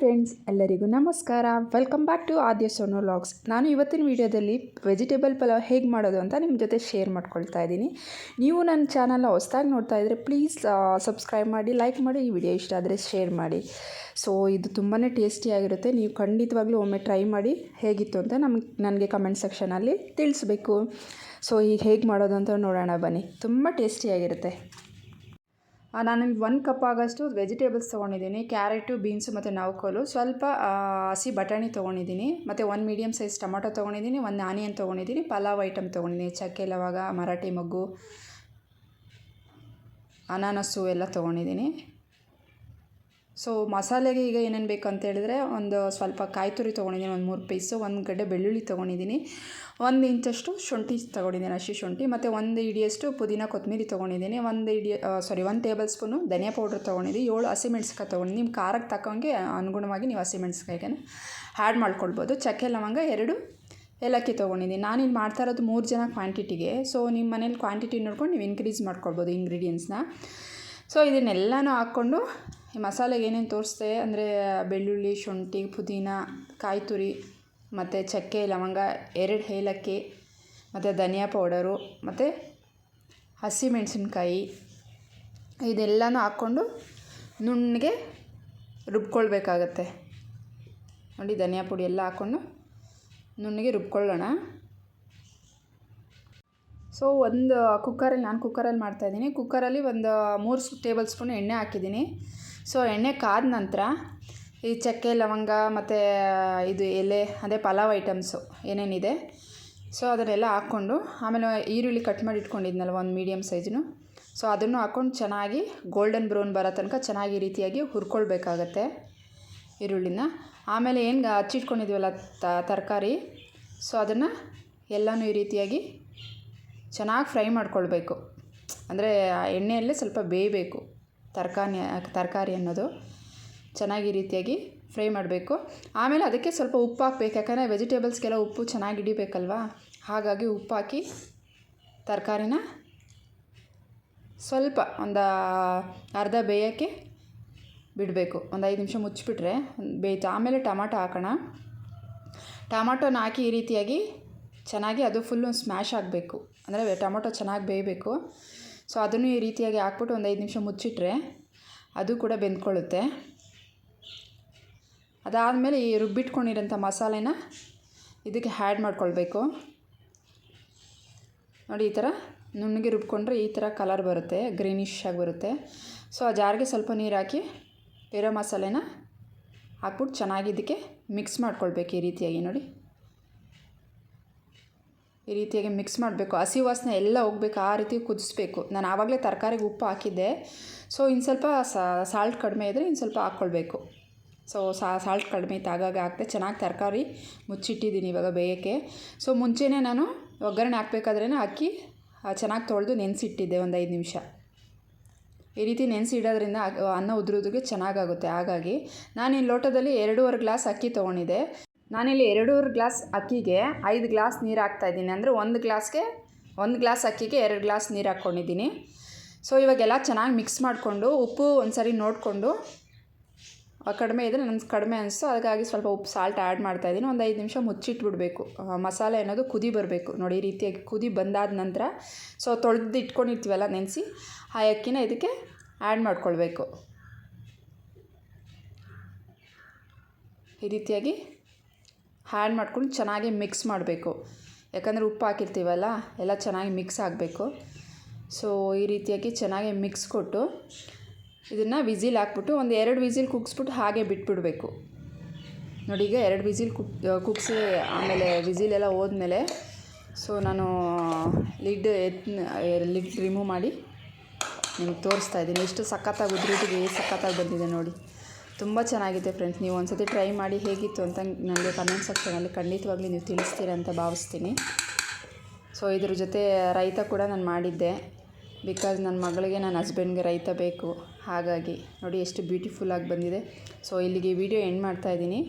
Friends ಎಲ್ಲರಿಗೂ ನಮಸ್ಕಾರ. Welcome back to ಆದ್ಯ ಸೋನೋ ಲಾಗ್ಸ್ ನಾನು ಇವತ್ತಿನ ವಿಡಿಯೋದಲ್ಲಿ ವೆಜಿಟೇಬಲ್ ಪಲಾವ್ ಹೇಗೆ ಮಾಡೋದು ಅಂತ ನಿಮ್ಮ ಜೊತೆ ಶೇರ್ ಮಾಡ್ಕೊಳ್ತಾ ಇದ್ದೀನಿ. ನೀವು ನನ್ನ ಚಾನಲ್ನ ಹೊಸ್ದಾಗಿ ನೋಡ್ತಾ ಇದ್ದರೆ ಪ್ಲೀಸ್ ಸಬ್ಸ್ಕ್ರೈಬ್ ಮಾಡಿ ಲೈಕ್ ಮಾಡಿ, ಈ ವಿಡಿಯೋ ಇಷ್ಟ ಆದರೆ ಶೇರ್ ಮಾಡಿ. ಸೊ ಇದು ತುಂಬಾ ಟೇಸ್ಟಿಯಾಗಿರುತ್ತೆ ನೀವು ಖಂಡಿತವಾಗ್ಲೂ ಒಮ್ಮೆ ಟ್ರೈ ಮಾಡಿ, ಹೇಗಿತ್ತು ಅಂತ ನಮ್ಗೆ ನನಗೆ ಕಮೆಂಟ್ ಸೆಕ್ಷನಲ್ಲಿ ತಿಳಿಸ್ಬೇಕು. ಸೊ ಈಗ ಹೇಗೆ ಮಾಡೋದು ಅಂತ ನೋಡೋಣ ಬನ್ನಿ. ತುಂಬ ಟೇಸ್ಟಿಯಾಗಿರುತ್ತೆ ನಾನಿಲ್ಲಿ ಒಂದು ಕಪ್ ಆಗೋಷ್ಟು ವೆಜಿಟೇಬಲ್ಸ್ ತೊಗೊಂಡಿದ್ದೀನಿ ಕ್ಯಾರೆಟು ಬೀನ್ಸು ಮತ್ತು ನೌಕೋಲು ಸ್ವಲ್ಪ ಹಸಿ ಬಟಾಣಿ ತೊಗೊಂಡಿದ್ದೀನಿ, ಮತ್ತು ಒಂದು ಮೀಡಿಯಮ್ ಸೈಜ್ ಟೊಮೊಟೊ ತೊಗೊಂಡಿದ್ದೀನಿ ಒಂದು ಆನಿಯನ್ ತೊಗೊಂಡಿದ್ದೀನಿ, ಪಲಾವ್ ಐಟಮ್ ತೊಗೊಂಡಿದ್ದೀನಿ, ಚಕ್ಕೆ, ಲವಾಗ, ಮರಾಠಿ ಮೊಗ್ಗು ಅನಾನಸ್ಸು ಎಲ್ಲ ತೊಗೊಂಡಿದ್ದೀನಿ. ಸೊ ಮಸಾಲೆಗೆ ಈಗ ಏನೇನು ಬೇಕು ಅಂತ ಹೇಳಿದ್ರೆ ಒಂದು ಸ್ವಲ್ಪ ಕಾಯಿ ತುರಿ ತೊಗೊಂಡಿದ್ದೀನಿ, ಒಂದು ಮೂರು ಪೀಸು ಒಂದು ಗಡ್ಡೆ ಬೆಳ್ಳುಳ್ಳಿ ತೊಗೊಂಡಿದ್ದೀನಿ, ಒಂದು ಇಂಚಷ್ಟು ಶುಂಠಿ ತೊಗೊಂಡಿದ್ದೀನಿ, ಹಸಿ ಶುಂಠಿ, ಮತ್ತು ಒಂದು ಇಡಿಯಷ್ಟು ಪುದೀನ ಕೊತ್ತಂಬರಿ ತೊಗೊಂಡಿದ್ದೀನಿ, ಒಂದು ಇಡಿ ಸಾರಿ ಒಂದು ಟೇಬಲ್ ಸ್ಪೂನು ಧನಿಯಾ ಪೌಡ್ರ್ ತೊಗೊಂಡಿದ್ದೀನಿ, ಏಳು ಹಸಿಮೆಣ್ಸಿಕಾಯಿ ತೊಗೊಂಡಿದ್ದೀನಿ ನಿಮ್ಮ ಖಾರಕ್ಕೆ ತಕ್ಕಂಗೆ ಅನುಗುಣವಾಗಿ ನೀವು ಹಸಿಮೆಣ್ಸಿಕಾಯಿಗೆ ಆ್ಯಡ್ ಮಾಡ್ಕೊಳ್ಬೋದು. ಚಕ್ಕೆ, ಲವಂಗ ಎರಡು ಏಲಕ್ಕಿ ತೊಗೊಂಡಿದ್ದೀನಿ. ನಾನಿಲ್ಲಿ ಮಾಡ್ತಾ ಇರೋದು ಮೂರು ಜನ ಕ್ವಾಂಟಿಟಿಗೆ ಸೊ ನಿಮ್ಮ ಮನೇಲಿ ಕ್ವಾಂಟಿಟಿ ನೋಡ್ಕೊಂಡು ನೀವು ಇನ್ಕ್ರೀಸ್ ಮಾಡ್ಕೊಳ್ಬೋದು ಇಂಗ್ರೀಡಿಯೆಂಟ್ಸ್ನ ಸೊ ಇದನ್ನೆಲ್ಲನೂ ಹಾಕ್ಕೊಂಡು ಈ ಮಸಾಲೆಗೆ ಏನೇನು ತೋರಿಸ್ದೆ? ಅಂದರೆ ಬೆಳ್ಳುಳ್ಳಿ, ಶುಂಠಿ, ಪುದೀನ ಕಾಯಿ ತುರಿ ಮತ್ತು ಚಕ್ಕೆ, ಲವಂಗ, ಎರಡು ಏಲಕ್ಕಿ, ಮತ್ತು ಧನಿಯಾ ಪೌಡರು, ಮತ್ತು ಹಸಿಮೆಣಸಿನ್ಕಾಯಿ. ಇದೆಲ್ಲನೂ ಹಾಕ್ಕೊಂಡು ನುಣ್ಣಗೆ ರುಬ್ಕೊಳ್ಬೇಕಾಗತ್ತೆ. ನೋಡಿ, ಧನಿಯಾ ಪುಡಿ ಎಲ್ಲ ಹಾಕ್ಕೊಂಡು ನುಣ್ಣಗೆ ರುಬ್ಕೊಳ್ಳೋಣ. ಸೊ, ಒಂದು ಕುಕ್ಕರಲ್ಲಿ, ನಾನು ಕುಕ್ಕರಲ್ಲಿ ಮಾಡ್ತಾಯಿದ್ದೀನಿ ಕುಕ್ಕರಲ್ಲಿ ಒಂದು ಮೂರು ಟೇಬಲ್ ಸ್ಪೂನ್ ಎಣ್ಣೆ ಹಾಕಿದ್ದೀನಿ. ಸೊ ಎಣ್ಣೆ ಕಾದ ನಂತರ ಈ ಚಕ್ಕೆ, ಲವಂಗ ಮತ್ತು ಇದು ಎಲೆ, ಅದೇ ಪಲಾವ್ ಐಟಮ್ಸು ಏನೇನಿದೆ. ಸೊ ಅದನ್ನೆಲ್ಲ ಹಾಕ್ಕೊಂಡು ಆಮೇಲೆ ಈರುಳ್ಳಿ ಕಟ್ ಮಾಡಿ ಇಟ್ಕೊಂಡಿದ್ನಲ್ಲ ಒಂದು ಮೀಡಿಯಮ್ ಸೈಜ್ನು. ಸೊ ಅದನ್ನು ಹಾಕ್ಕೊಂಡು ಚೆನ್ನಾಗಿ ಗೋಲ್ಡನ್ ಬ್ರೌನ್ ಬರೋ ತನಕ ಚೆನ್ನಾಗಿ ಈ ರೀತಿಯಾಗಿ ಹುರ್ಕೊಳ್ಬೇಕಾಗತ್ತೆ ಈರುಳ್ಳಿನ. ಆಮೇಲೆ ಏನು ಹಚ್ಚಿಟ್ಕೊಂಡಿದ್ವಲ್ಲ ತರಕಾರಿ, ಸೊ ಅದನ್ನು ಎಲ್ಲನೂ ಈ ರೀತಿಯಾಗಿ ಚೆನ್ನಾಗಿ ಫ್ರೈ ಮಾಡ್ಕೊಳ್ಬೇಕು. ಅಂದರೆ ಆ ಎಣ್ಣೆಯಲ್ಲೇ ಸ್ವಲ್ಪ ಬೇಯಬೇಕು. ತರಕಾರಿ ತರಕಾರಿ ಅನ್ನೋದು ಚೆನ್ನಾಗಿ ರೀತಿಯಾಗಿ ಫ್ರೈ ಮಾಡಬೇಕು. ಆಮೇಲೆ ಅದಕ್ಕೆ ಸ್ವಲ್ಪ ಉಪ್ಪು ಹಾಕ್ಬೇಕು. ಯಾಕಂದರೆ ವೆಜಿಟೇಬಲ್ಸ್ಗೆಲ್ಲ ಉಪ್ಪು ಚೆನ್ನಾಗಿ ಹಿಡಿಬೇಕಲ್ವಾ? ಹಾಗಾಗಿ ಉಪ್ಪು ಹಾಕಿ ತರಕಾರಿನ ಸ್ವಲ್ಪ ಒಂದು ಅರ್ಧ ಬೇಯೋಕ್ಕೆ ಬಿಡಬೇಕು. ಒಂದು ಐದು ನಿಮಿಷ ಮುಚ್ಚಿಬಿಟ್ರೆ ಬೇಯ್ತು. ಆಮೇಲೆ ಟಮಾಟೊ ಹಾಕೋಣ. ಟಮಾಟೋನ ಹಾಕಿ ಈ ರೀತಿಯಾಗಿ ಚೆನ್ನಾಗಿ ಅದು ಫುಲ್ಲು ಸ್ಮ್ಯಾಶ್ ಆಗಬೇಕು. ಅಂದರೆ ಟೊಮೊಟೊ ಚೆನ್ನಾಗಿ ಬೇಯಬೇಕು. ಸೊ ಅದನ್ನು ಈ ರೀತಿಯಾಗಿ ಹಾಕ್ಬಿಟ್ಟು ಒಂದು ಐದು ನಿಮಿಷ ಮುಚ್ಚಿಟ್ರೆ ಅದು ಕೂಡ ಬೆಂದ್ಕೊಳ್ಳುತ್ತೆ. ಅದಾದಮೇಲೆ ಈ ರುಬ್ಬಿಟ್ಕೊಂಡಿರೋಂಥ ಮಸಾಲೆನ ಇದಕ್ಕೆ ಹ್ಯಾಡ್ ಮಾಡ್ಕೊಳ್ಬೇಕು. ನೋಡಿ ಈ ಥರ ನುಣ್ಣಗೆ ರುಬ್ಕೊಂಡ್ರೆ ಈ ಥರ ಕಲರ್ ಬರುತ್ತೆ, ಗ್ರೀನಿಶ್ ಆಗಿ ಬರುತ್ತೆ. ಸೊ ಆ ಜಾರಿಗೆ ಸ್ವಲ್ಪ ನೀರು ಹಾಕಿ ಬೇರೆ ಮಸಾಲೆನ ಹಾಕ್ಬಿಟ್ಟು ಚೆನ್ನಾಗಿ ಇದಕ್ಕೆ ಮಿಕ್ಸ್ ಮಾಡ್ಕೊಳ್ಬೇಕು ಈ ರೀತಿಯಾಗಿ ನೋಡಿ. ಈ ರೀತಿಯಾಗಿ ಮಿಕ್ಸ್ ಮಾಡಬೇಕು. ಹಸಿ ವಾಸನೆ ಎಲ್ಲ ಹೋಗ್ಬೇಕು, ಆ ರೀತಿ ಕುದಿಸ್ಬೇಕು. ನಾನು ಆವಾಗಲೇ ತರಕಾರಿಗೆ ಉಪ್ಪು ಹಾಕಿದ್ದೆ. ಸೊ ಇನ್ನು ಸ್ವಲ್ಪ ಸಾಲ್ಟ್ ಕಡಿಮೆ ಇದ್ದರೆ ಇನ್ನು ಸ್ವಲ್ಪ ಹಾಕ್ಕೊಳ್ಬೇಕು ಸೊ ಸಾಲ್ಟ್ ಕಡಿಮೆ ಇತ್ತು ಆಗಾಗ ಹಾಕ್ತೆ ಚೆನ್ನಾಗಿ ತರಕಾರಿ ಮುಚ್ಚಿಟ್ಟಿದ್ದೀನಿ ಇವಾಗ ಬೇಯಕ್ಕೆ. ಸೊ ಮುಂಚೆನೇ ನಾನು ಒಗ್ಗರಣೆ ಹಾಕ್ಬೇಕಾದ್ರೇ ಅಕ್ಕಿ ಚೆನ್ನಾಗಿ ತೊಳೆದು ನೆನೆಸಿಟ್ಟಿದ್ದೆ ಒಂದು ಐದು ನಿಮಿಷ. ಈ ರೀತಿ ನೆನೆಸಿಡೋದ್ರಿಂದ ಅನ್ನ ಉದುರೋದಕ್ಕೆ ಚೆನ್ನಾಗಾಗುತ್ತೆ ಹಾಗಾಗಿ ನಾನು ಈ ಲೋಟದಲ್ಲಿ ಎರಡೂವರೆ ಗ್ಲಾಸ್ ಅಕ್ಕಿ ತೊಗೊಂಡಿದ್ದೆ. ನಾನಿಲ್ಲಿ ಎರಡೂವರೆ ಗ್ಲಾಸ್ ಅಕ್ಕಿಗೆ ಐದು ಗ್ಲಾಸ್ ನೀರು ಹಾಕ್ತಾಯಿದ್ದೀನಿ ಅಂದರೆ ಒಂದು ಗ್ಲಾಸ್ಗೆ, ಒಂದು ಗ್ಲಾಸ್ ಅಕ್ಕಿಗೆ ಎರಡು ಗ್ಲಾಸ್ ನೀರು ಹಾಕ್ಕೊಂಡಿದ್ದೀನಿ. ಸೊ ಇವಾಗೆಲ್ಲ ಚೆನ್ನಾಗಿ ಮಿಕ್ಸ್ ಮಾಡಿಕೊಂಡು ಉಪ್ಪು ಒಂದು ಸರಿ ನೋಡಿಕೊಂಡು ಕಡಿಮೆ ಇದ್ದರೆ ನನಗೆ ಕಡಿಮೆ ಅನಿಸ್ತು. ಹಾಗಾಗಿ ಸ್ವಲ್ಪ ಉಪ್ಪು ಸಾಲ್ಟ್ ಆ್ಯಡ್ ಮಾಡ್ತಾಯಿದ್ದೀನಿ ಒಂದು ಐದು ನಿಮಿಷ ಮುಚ್ಚಿಟ್ಬಿಡಬೇಕು. ಮಸಾಲೆ ಅನ್ನೋದು ಕುದಿ ಬರಬೇಕು. ನೋಡಿ, ಈ ರೀತಿಯಾಗಿ ಕುದಿ ಬಂದಾದ ನಂತರ ಸೊ ತೊಳೆದು ಇಟ್ಕೊಂಡಿರ್ತೀವಲ್ಲ ನೆನೆಸಿ, ಆ ಅಕ್ಕಿನ ಇದಕ್ಕೆ ಆ್ಯಡ್ ಮಾಡ್ಕೊಳ್ಬೇಕು. ಈ ರೀತಿಯಾಗಿ ಹ್ಯಾಡ್ ಮಾಡ್ಕೊಂಡು ಚೆನ್ನಾಗಿ ಮಿಕ್ಸ್ ಮಾಡಬೇಕು. ಯಾಕಂದರೆ ಉಪ್ಪು ಹಾಕಿರ್ತೀವಲ್ಲ, ಎಲ್ಲ ಚೆನ್ನಾಗಿ ಮಿಕ್ಸ್ ಆಗಬೇಕು. ಸೊ ಈ ರೀತಿಯಾಗಿ ಚೆನ್ನಾಗಿ ಮಿಕ್ಸ್ ಕೊಟ್ಟು ಇದನ್ನು ವಿಸಿಲ್ ಹಾಕ್ಬಿಟ್ಟು ಒಂದು ಎರಡು ವಿಸಿಲ್ ಕುಗ್ಸ್ಬಿಟ್ಟು ಹಾಗೆ ಬಿಟ್ಬಿಡಬೇಕು. ನೋಡಿ, ಈಗ ಎರಡು ವಿಸಿಲ್ ಕುಕ್ ಕುಗ್ಸಿ ಆಮೇಲೆ ವಿಸಿಲ್ ಎಲ್ಲ ಹೋದ್ಮೇಲೆ, ಸೊ ನಾನು ಲಿಡ್ ಎತ್ ಲಿಡ್ ರಿಮೂವ್ ಮಾಡಿ ನಿಮ್ಗೆ ತೋರಿಸ್ತಾ ಇದ್ದೀನಿ. ಎಷ್ಟು ಸಖತ್ತಾಗಿ ಉದ್ರಿಟ್ಟಿಗೆ ಸಖತ್ತಾಗಿ ಬಂದಿದೆ ನೋಡಿ. ತುಂಬ ಚೆನ್ನಾಗಿದೆ ಫ್ರೆಂಡ್ಸ್ ನೀವು ಒಂದು ಸತಿ ಟ್ರೈ ಮಾಡಿ ಹೇಗಿತ್ತು ಅಂತ ನನಗೆ ಕಮೆಂಟ್ ಸೆಕ್ಷನಲ್ಲಿ ಖಂಡಿತವಾಗ್ಲೂ ನೀವು ತಿಳಿಸ್ತೀರ ಅಂತ ಭಾವಿಸ್ತೀನಿ. ಸೊ ಇದ್ರ ಜೊತೆ ರೈತ ಕೂಡ ನಾನು ಮಾಡಿದ್ದೆ. ಬಿಕಾಸ್ ನನ್ನ ಮಗಳಿಗೆ ನನ್ನ ಹಸ್ಬೆಂಡ್ಗೆ ರೈತ ಬೇಕು. ಹಾಗಾಗಿ ನೋಡಿ ಎಷ್ಟು ಬ್ಯೂಟಿಫುಲ್ಲಾಗಿ ಬಂದಿದೆ. ಸೊ ಇಲ್ಲಿಗೆ ವಿಡಿಯೋ ಎಂಡ್ ಮಾಡ್ತಾಯಿದ್ದೀನಿ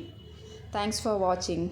ಥ್ಯಾಂಕ್ಸ್ ಫಾರ್ ವಾಚಿಂಗ್